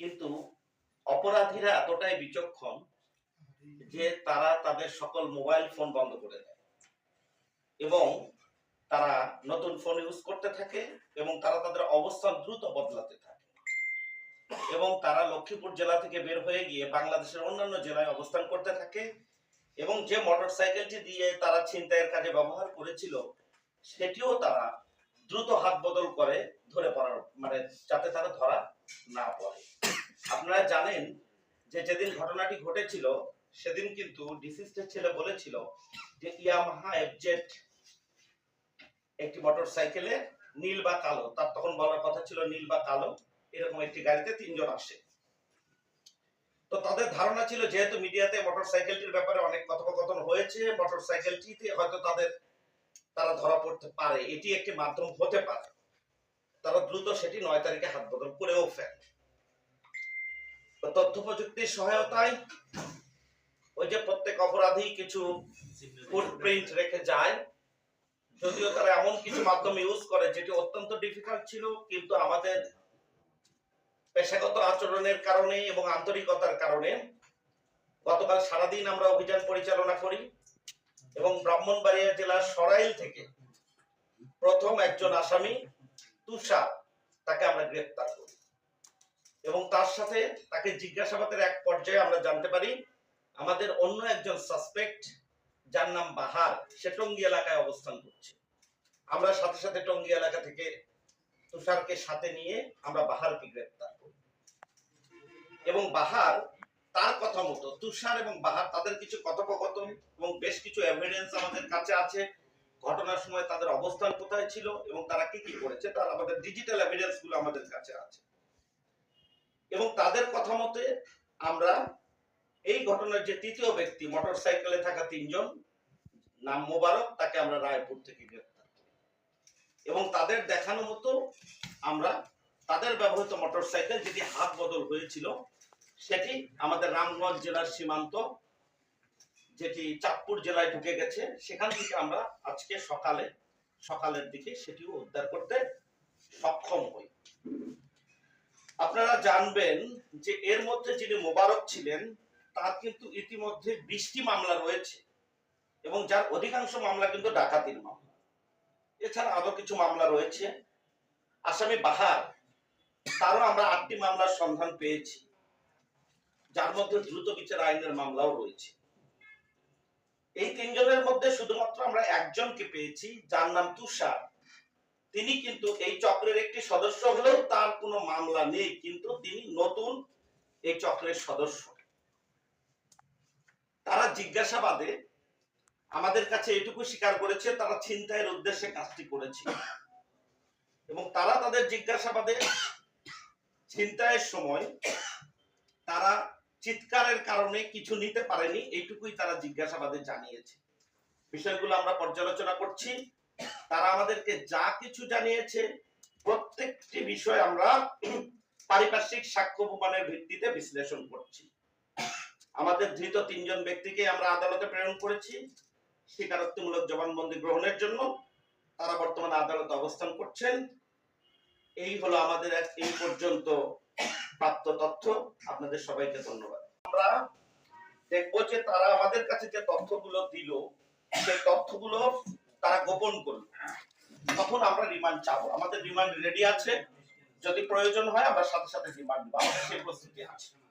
কিন্তু অপরাধীরা এতটাই বিচক্ষণ যে তারা তাদের সকল মোবাইল ফোন বন্ধ করে দেয়। এবং তারা নতুন ফোন ইউজ করতে থাকে এবং তারা তাদের অবস্থান দ্রুত বদলাতে থাকে। এবং তারা লক্ষ্মীপুর জেলা থেকে বের হয়ে গিয়ে বাংলাদেশের অন্যান্য জেলায় অবস্থান করতে থাকে এবং যে মোটর সাইকেলটি দিয়ে তারা ছিনতাইয়ের কাজে ব্যবহার করেছিল, সেটিও তারা দ্রুত হাত বদল করে ধরে পড়ার মানে যাতে তারা ধরা না পড়ে। আপনারা জানেন যে যেদিন ঘটনাটি ঘটেছিল, সেদিন কিন্তু ডিসিস্টের ছেলে বলেছিল যে, ইয়ামাহা এফজেড একটি মোটর সাইকেলে নীল বা কালো, তার তখন বলার কথা ছিল নীল বা কালো, এরকম একটি গাড়িতে তিনজন আসে। তো তাদের ধারণা ছিল, যেহেতু মিডিয়াতে মোটর সাইকেলটির ব্যাপারে অনেক কথোপকথন হয়েছে মোটর সাইকেলটিতে হয়তো তাদের, তারা ধরা পড়তে পারে। এটি একটি মাধ্যম হতে পারে। তারা দ্রুত সেটি নয় তারিখে হাত বদল করেও ফেলে। তথ্য প্রযুক্তির সহায়তায় ওই যে প্রত্যেক অপরাধী কিছু ফুটপ্রিন্ট রেখে যায়। যদিও তারা এমন কিছু মাধ্যম ইউজ করে যেটি অত্যন্ত ডিফিকাল্ট ছিল, কিন্তু আমাদের পেশাগত আচরণের কারণে এবং আন্তরিকতার কারণে গতকাল সারাদিন আমরা অভিযান পরিচালনা করি এবং ব্রাহ্মণবাড়িয়া জেলার সরাইল থেকে প্রথম একজন আসামি তুষার তাকে আমরা গ্রেফতার করি। এবং তার সাথে তাকে জিজ্ঞাসাবাদের এক পর্যায়ে আমরা জানতে পারি, আমাদের অন্য একজন সাসপেক্ট যার নাম বাহার, সে টঙ্গী এলাকায় অবস্থান করছে। আমরা সাথে সাথে টঙ্গী এলাকা থেকে তুষারকে সাথে নিয়ে আমরা বাহারকে গ্রেফতার করি। এবং বাহার তার কথা মতো, তুষার এবং বাহার তাদের কিছু কথোপকথন এবং বেশ কিছু এভিডেন্স আমাদের কাছে আছে। ঘটনার সময় তাদের অবস্থান কোথায় ছিল এবং তারা কি কি করেছে, তার আমাদের ডিজিটাল এভিডেন্সগুলো আমাদের কাছে আছে। এবং তাদের কথা মতে আমরা এই ঘটনার যে তৃতীয় ব্যক্তি মোটর সাইকেলে থাকা তিনজন, নাম মোবারক, তাকে আমরা রায়পুর থেকে গ্রেফতার করি। এবং তাদের দেখানো মতো আমরা তাদের ব্যবহৃত মোটর সাইকেল যেটি হাত বদল হয়েছিল, সেটি আমাদের রামগঞ্জ জেলার সীমান্ত যেটি চাঁদপুর জেলায় ঢুকে গেছে, সেখান থেকে আমরা আজকে সকালে, সকালের দিকে সেটিও উদ্ধার করতে সক্ষম হই। আপনারা জানবেন যে এর মধ্যে যিনি মোবারক ছিলেন, তার কিন্তু ইতিমধ্যে বিশটি মামলা রয়েছে এবং যার অধিকাংশ মামলা কিন্তু ডাকাতির মামলা। এছাড়া আরও কিছু মামলা রয়েছে। আসামি বাহার, তারও আমরা আটটি মামলার সন্ধান পেয়েছি। যার মধ্যে দ্রুত বিচার আইনের মামলাও রয়েছে। এই তিনজনের মধ্যে শুধুমাত্র আমরা একজনকে পেয়েছি, যার নাম তুষার। তিনি কিন্তু এই চক্রের একটি সদস্য হলেও তার কোনো মামলা নেই, কিন্তু তিনি নতুন এই চক্রের সদস্য। তারা জিজ্ঞাসাবাদে আমাদের কাছে এটুকু স্বীকার করেছে, তারা ছিনতাইয়ের উদ্দেশ্যে কাজটি করেছে। এবং তারা তাদের জিজ্ঞাসাবাদে ছিনতাইয়ের সময় তারা চিৎকারের কারণে কিছু নিতে পারেনি, এইটুকুই তারা জিজ্ঞাসাবাদে জানিয়েছে। বিষয়গুলো আমরা পর্যালোচনা করছি। তারা আমাদেরকে যা কিছু জানিয়েছে, প্রত্যেকটি বিষয় আমরা পারিপার্শ্বিক সাক্ষ্য প্রমাণের ভিত্তিতে বিশ্লেষণ করছি। আমাদের ধৃত তিনজন ব্যক্তিকে আমরা আদালতে প্রেরণ করেছি, স্বীকারোক্তিমূলক জবানবন্দি গ্রহণের জন্য। তারা বর্তমানে আদালতে অবস্থান করছেন। এই হলো আমাদের এই পর্যন্ত প্রাপ্ত তথ্য। আপনাদের সবাইকে ধন্যবাদ। আমরা দেখব যে তারা আমাদের কাছে যে তথ্যগুলো দিল, সেই তথ্যগুলো তারা গোপন করল। তখন আমরা রিমান্ড চাবো। আমাদের রিমান্ড রেডি আছে। যদি প্রয়োজন হয়, আমরা সাথে সাথে রিমান্ড নিবো আমাদের সেই প্রস্তুতি আছে।